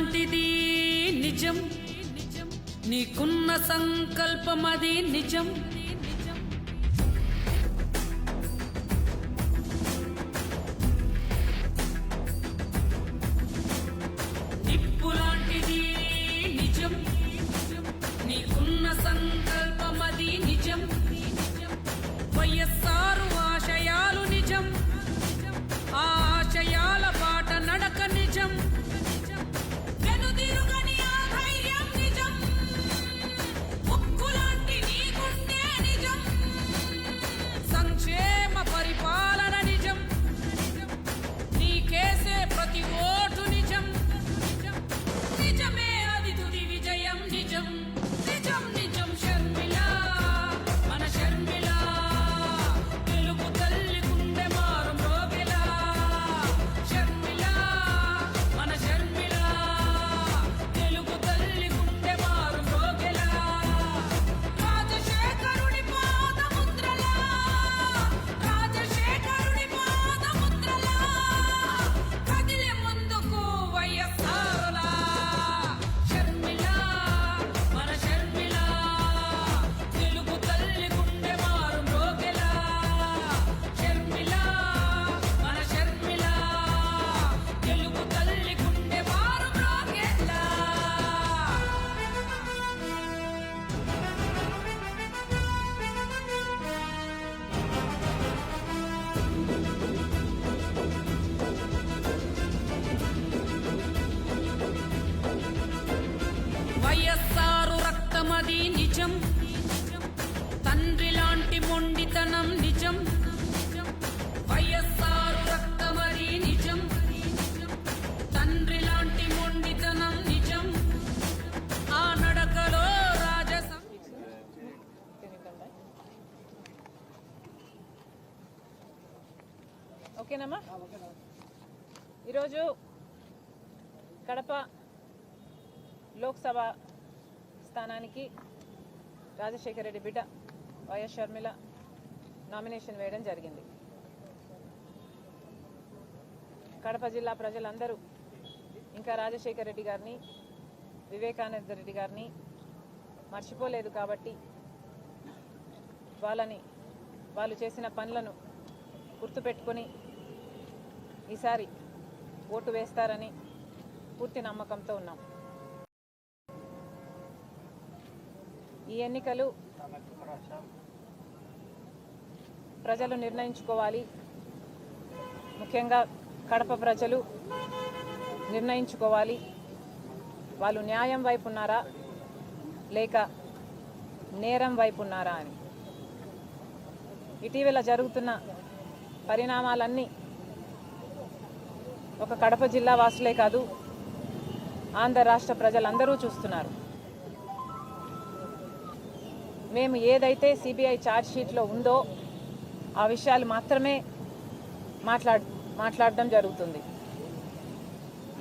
లాంటిది నిజం. నీకున్న సంకల్పమది నిజం. ఈరోజు కడప లోక్సభ స్థానానికి రాజశేఖర రెడ్డి బిడ్డ వైఎస్ షర్మిల నామినేషన్ వేయడం జరిగింది. కడప జిల్లా ప్రజలందరూ ఇంకా రాజశేఖర రెడ్డి గారిని వివేకానంద రెడ్డి గారిని మర్చిపోలేదు కాబట్టి వాళ్ళని వాళ్ళు చేసిన పనులను గుర్తుపెట్టుకొని ఈసారి ఓటు వేస్తారని పూర్తి నమ్మకంతో ఉన్నాం. ఈ ఎన్నికలు ప్రజలు నిర్ణయించుకోవాలి. ముఖ్యంగా కడప ప్రజలు నిర్ణయించుకోవాలి. వాళ్ళు న్యాయం వైపు ఉన్నారా? లేక నేరం వైపు ఉన్నారా అని. ఇటీవల జరుగుతున్న పరిణామాలన్నీ ఒక కడప జిల్లా వాసులే కాదు ఆంధ్ర రాష్ట్ర ప్రజలందరూ చూస్తున్నారు. మేము ఏదైతే సిబిఐ ఛార్జ్షీట్లో ఉందో ఆ విషయాలు మాత్రమే మాట్లాడ్ మాట్లాడడం జరుగుతుంది.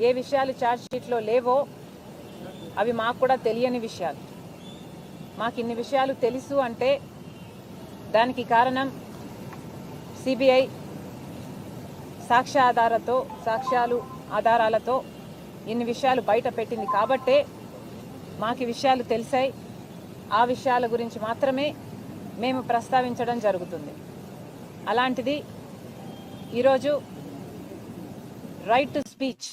ఏ విషయాలు ఛార్జ్షీట్లో లేవో అవి మాకు కూడా తెలియని విషయాలు. మాకు ఇన్ని విషయాలు తెలుసు అంటే దానికి కారణం సిబిఐ సాక్ష్యాధారతో సాక్ష్యాలు ఆధారాలతో ఇన్ని విషయాలు బయట పెట్టింది. కాబట్టే మాకు విషయాలు తెలిసాయి. ఆ విషయాల గురించి మాత్రమే మేము ప్రస్తావించడం జరుగుతుంది. అలాంటిది ఈరోజు రైట్ టు స్పీచ్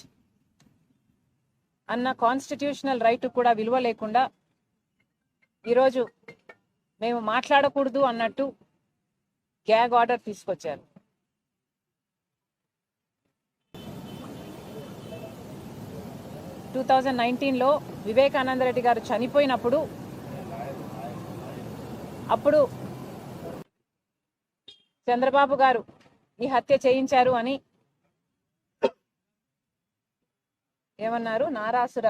అన్న కాన్స్టిట్యూషనల్ రైట్ కూడా విలువ లేకుండా ఈరోజు మేము మాట్లాడకూడదు అన్నట్టు గ్యాగ్ ఆర్డర్ తీసుకొచ్చారు. టూ థౌజండ్ నైన్టీన్లో వివేకానంద రెడ్డి గారు చనిపోయినప్పుడు అప్పుడు చంద్రబాబు గారు ఈ హత్య చేయించారు అని ఏమన్నారు? నారాసుర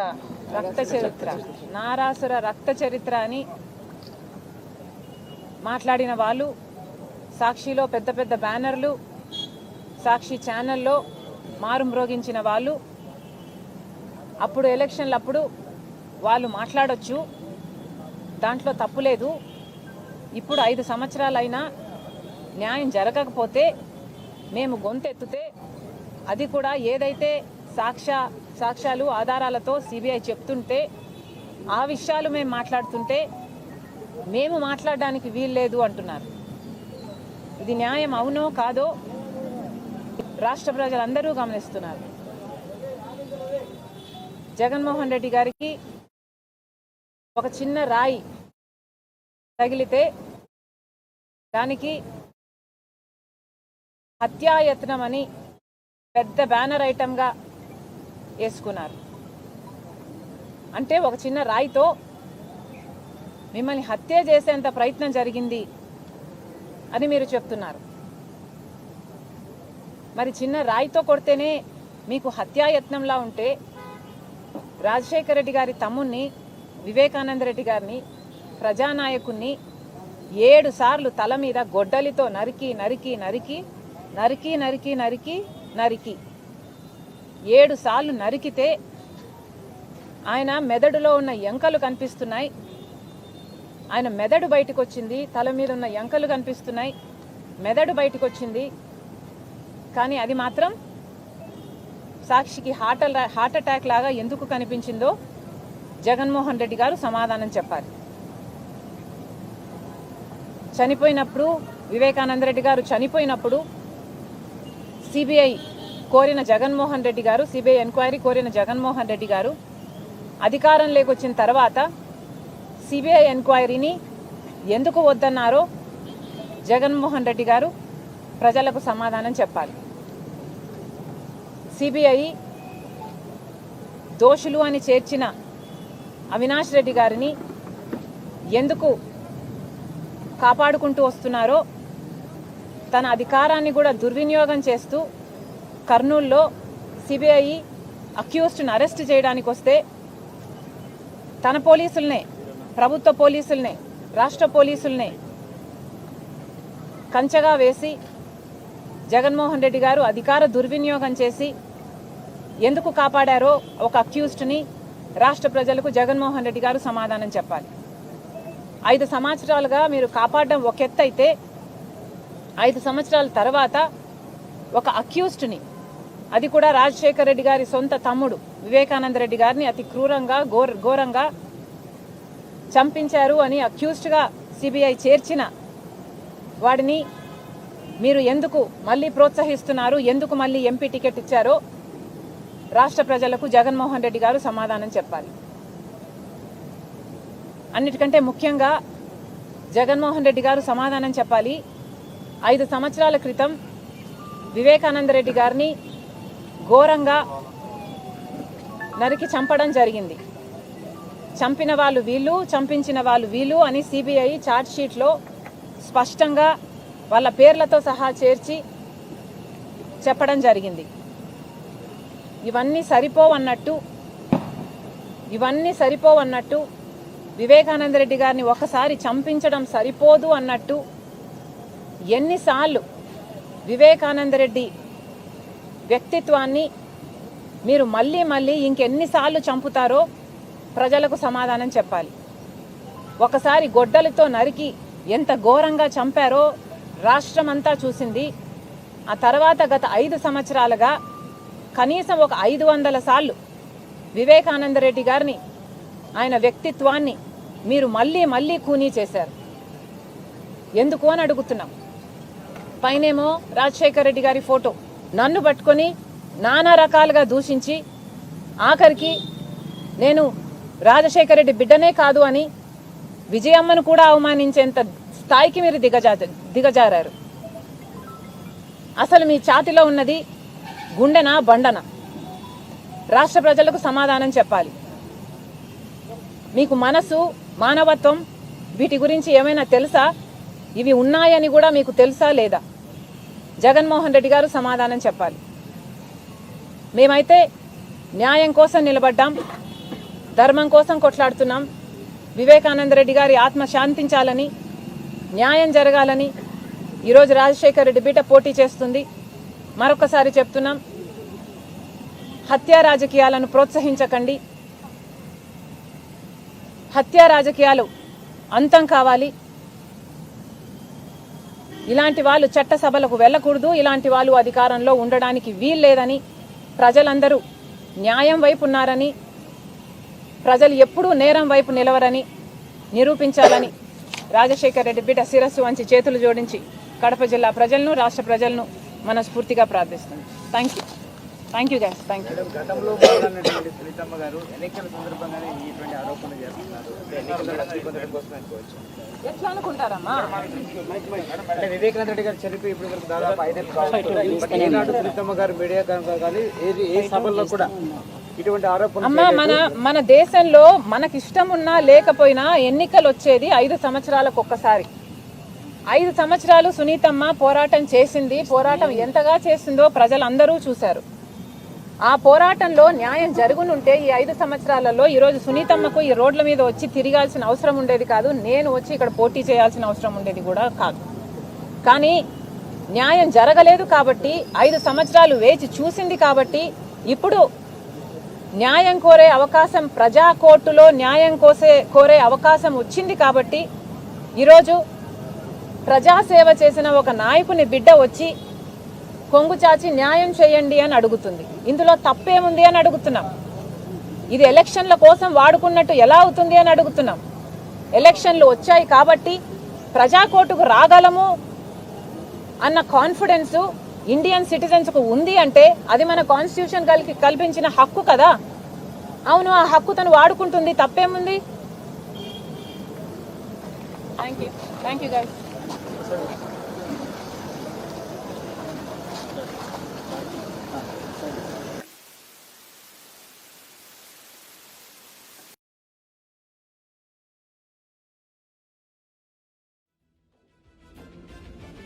రక్త చరిత్ర. నారాసుర రక్త చరిత్ర అని మాట్లాడిన వాళ్ళు సాక్షిలో పెద్ద పెద్ద బ్యానర్లు సాక్షి ఛానల్లో మారుమ్రోగించిన వాళ్ళు అప్పుడు ఎలక్షన్లప్పుడు వాళ్ళు మాట్లాడొచ్చు. దాంట్లో తప్పు లేదు. ఇప్పుడు ఐదు సంవత్సరాలైనా న్యాయం జరగకపోతే మేము గొంతెత్తితే అది కూడా ఏదైతే సాక్ష్య సాక్ష్యాలు ఆధారాలతో సిబిఐ చెప్తుంటే ఆ విషయాలు మేము మాట్లాడుతుంటే మేము మాట్లాడడానికి వీల్లేదు అంటున్నారు. ఇది న్యాయం అవునో కాదో రాష్ట్ర ప్రజలందరూ గమనిస్తున్నారు. జగన్మోహన్ రెడ్డి గారికి ఒక చిన్న రాయి తగిలితే దానికి హత్యాయత్నం అని పెద్ద బ్యానర్ ఐటమ్గా వేసుకున్నారు. అంటే ఒక చిన్న రాయితో మిమ్మల్ని హత్య చేసేంత ప్రయత్నం జరిగింది అని మీరు చెప్తున్నారు. మరి చిన్న రాయితో కొడితేనే మీకు హత్యాయత్నంలా ఉంటే రాజశేఖర రెడ్డి గారి తమ్ముణ్ణి వివేకానంద రెడ్డి గారిని ప్రజానాయకుణ్ణి ఏడు సార్లు తల మీద గొడ్డలితో నరికి నరికి నరికి నరికి నరికి నరికి నరికి. ఏడు సార్లు నరికితే ఆయన మెదడులో ఉన్న ఎంకలు కనిపిస్తున్నాయి. ఆయన మెదడు బయటకు వచ్చింది తల మీద ఉన్న ఎంకలు కనిపిస్తున్నాయి. మెదడు బయటకు వచ్చింది కానీ అది మాత్రం సాక్షికి హార్ట్ హార్ట్ అటాక్ లాగా ఎందుకు కనిపించిందో జగన్మోహన్ రెడ్డి గారు సమాధానం చెప్పాలి. చనిపోయినప్పుడు వివేకానంద రెడ్డి గారు చనిపోయినప్పుడు సిబిఐ కోరిన జగన్మోహన్ రెడ్డి గారు సిబిఐ ఎంక్వైరీ కోరిన జగన్మోహన్ రెడ్డి గారు అధికారం లేకొచ్చిన తర్వాత సిబిఐ ఎంక్వైరీని ఎందుకు వద్దన్నారో జగన్మోహన్ రెడ్డి గారు ప్రజలకు సమాధానం చెప్పాలి. సిబిఐ దోషులు అని చేర్చిన అవినాష్ రెడ్డి గారిని ఎందుకు కాపాడుకుంటూ వస్తున్నారో తన అధికారాన్ని కూడా దుర్వినియోగం చేస్తూ కర్నూల్లో సిబిఐ అక్యూస్డ్ను అరెస్ట్ చేయడానికి వస్తే తన పోలీసులనే ప్రభుత్వ పోలీసులనే రాష్ట్ర పోలీసులనే కంచగా వేసి జగన్మోహన్ రెడ్డి గారు అధికార దుర్వినియోగం చేసి ఎందుకు కాపాడారో ఒక అక్యూస్డ్ని రాష్ట్ర ప్రజలకు జగన్మోహన్ రెడ్డి గారు సమాధానం చెప్పాలి. ఐదు సంవత్సరాలుగా మీరు కాపాడడం ఒక ఎత్తు అయితే ఐదు సంవత్సరాల తర్వాత ఒక అక్యూస్డ్ని అది కూడా రాజశేఖర రెడ్డి గారి సొంత తమ్ముడు వివేకానంద రెడ్డి గారిని అతి క్రూరంగా ఘోర ఘోరంగా చంపించారు అని అక్యూస్డ్గా సిబిఐ చేర్చిన వాడిని మీరు ఎందుకు మళ్ళీ ప్రోత్సహిస్తున్నారు ఎందుకు మళ్ళీ ఎంపీ టికెట్ ఇచ్చారో రాష్ట్ర ప్రజలకు జగన్మోహన్ రెడ్డి గారు సమాధానం చెప్పాలి. అన్నిటికంటే ముఖ్యంగా జగన్మోహన్ రెడ్డి గారు సమాధానం చెప్పాలి. ఐదు సంవత్సరాల క్రితం వివేకానంద రెడ్డి గారిని ఘోరంగా నరికి చంపడం జరిగింది. చంపిన వాళ్ళు వీళ్ళు చంపించిన వాళ్ళు వీళ్ళు అని సిబిఐ ఛార్జ్ షీట్లో స్పష్టంగా వాళ్ళ పేర్లతో సహా చేర్చి చెప్పడం జరిగింది. ఇవన్నీ సరిపోవన్నట్టు ఇవన్నీ సరిపోవన్నట్టు వివేకానందరెడ్డి గారిని ఒకసారి చంపించడం సరిపోదు అన్నట్టు ఎన్నిసార్లు వివేకానందరెడ్డి వ్యక్తిత్వాన్ని మీరు మళ్ళీ మళ్ళీ ఇంకెన్నిసార్లు చంపుతారో ప్రజలకు సమాధానం చెప్పాలి. ఒకసారి గొడ్డలతో నరికి ఎంత ఘోరంగా చంపారో రాష్ట్రం అంతా చూసింది. ఆ తర్వాత గత ఐదు సంవత్సరాలుగా కనీసం ఒక ఐదు వందల సార్లు వివేకానంద రెడ్డి గారిని ఆయన వ్యక్తిత్వాన్ని మీరు మళ్ళీ మళ్ళీ కూనీ చేశారు. ఎందుకు అని అడుగుతున్నాం. పైనేమో రాజశేఖర రెడ్డి గారి ఫోటో. నన్ను పట్టుకొని నానా రకాలుగా దూషించి ఆఖరికి నేను రాజశేఖర రెడ్డి బిడ్డనే కాదు అని విజయమ్మను కూడా అవమానించేంత స్థాయికి మీరు దిగజా దిగజారారు. అసలు మీ ఛాతిలో ఉన్నది గుండెనా బండన? రాష్ట్ర ప్రజలకు సమాధానం చెప్పాలి. మీకు మనసు మానవత్వం వీటి గురించి ఏమైనా తెలుసా? ఇవి ఉన్నాయని కూడా మీకు తెలుసా లేదా? జగన్మోహన్ రెడ్డి గారు సమాధానం చెప్పాలి. మేమైతే న్యాయం కోసం నిలబడ్డాం ధర్మం కోసం కొట్లాడుతున్నాం వివేకానంద రెడ్డి గారి ఆత్మ శాంతించాలని న్యాయం జరగాలని ఈరోజు రాజశేఖర రెడ్డి బీట పోటీ చేస్తుంది. మరొకసారి చెప్తున్నాం. హత్యా రాజకీయాలను ప్రోత్సహించకండి. హత్యా రాజకీయాలు అంతం కావాలి. ఇలాంటి వాళ్ళు చట్టసభలకు వెళ్ళకూడదు. ఇలాంటి వాళ్ళు అధికారంలో ఉండడానికి వీల్లేదని ప్రజలందరూ న్యాయం వైపు ఉన్నారని ప్రజలు ఎప్పుడూ నేరం వైపు నిలవరని నిరూపించాలని రాజశేఖర్ రెడ్డి బిడ్డ శిరస్సు వంచి చేతులు జోడించి కడప జిల్లా ప్రజలను రాష్ట్ర ప్రజలను మనస్ఫూర్తిగా ప్రార్థిస్తుంది thank you thank you guys thank you గతంలో సునీతమ్మ గారు ఎన్నికల సందర్భంగానే ఇటువంటి ఆరోపణలు చేస్తున్నారు. ఎట్లా అనుకుంటారమ్మా? అంటే వివేకానంద రెడ్డి గారు చనిపోయి ఇప్పుడు వరకు దాదాపు ఐదేళ్ళు ఈనాడు సునీతమ్మ గారు మీడియా కానీ ఏది ఏ సభల్లో కూడా ఇటువంటి అమ్మ మన మన దేశంలో మనకి ఇష్టం ఉన్నా లేకపోయినా ఎన్నికలు వచ్చేది ఐదు సంవత్సరాలకు ఒక్కసారి. ఐదు సంవత్సరాలు సునీతమ్మ పోరాటం చేసింది. పోరాటం ఎంతగా చేసిందో ప్రజలందరూ చూశారు. ఆ పోరాటంలో న్యాయం జరుగునుంటే ఈ ఐదు సంవత్సరాలలో ఈరోజు సునీతమ్మకు ఈ రోడ్ల మీద వచ్చి తిరగాల్సిన అవసరం ఉండేది కాదు. నేను వచ్చి ఇక్కడ పోటీ చేయాల్సిన అవసరం ఉండేది కూడా కాదు. కానీ న్యాయం జరగలేదు కాబట్టి ఐదు సంవత్సరాలు వేచి చూసింది కాబట్టి ఇప్పుడు న్యాయం కోరే అవకాశం ప్రజా కోర్టులో న్యాయం కోసే కోరే అవకాశం వచ్చింది కాబట్టి ఈరోజు ప్రజాసేవ చేసిన ఒక నాయకుని బిడ్డ వచ్చి కొంగు చాచి న్యాయం చేయండి అని అడుగుతుంది. ఇందులో తప్పేముంది అని అడుగుతున్నాం. ఇది ఎలక్షన్ల కోసం వాడుకున్నట్టు ఎలా అవుతుంది అని అడుగుతున్నాం. ఎలక్షన్లు వచ్చాయి కాబట్టి ప్రజా కోర్టుకు రాగలము అన్న కాన్ఫిడెన్సు ఇండియన్ సిటిజన్స్కు ఉంది అంటే అది మన కాన్స్టిట్యూషన్ కలిగి కల్పించిన హక్కు కదా. అవును ఆ హక్కు తను వాడుకుంటుంది. తప్పేముంది? Thank you thank you guys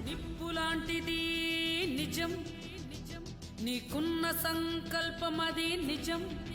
నిప్పులాంటిది నిజం. నీకున్న సంకల్పమది నిజం.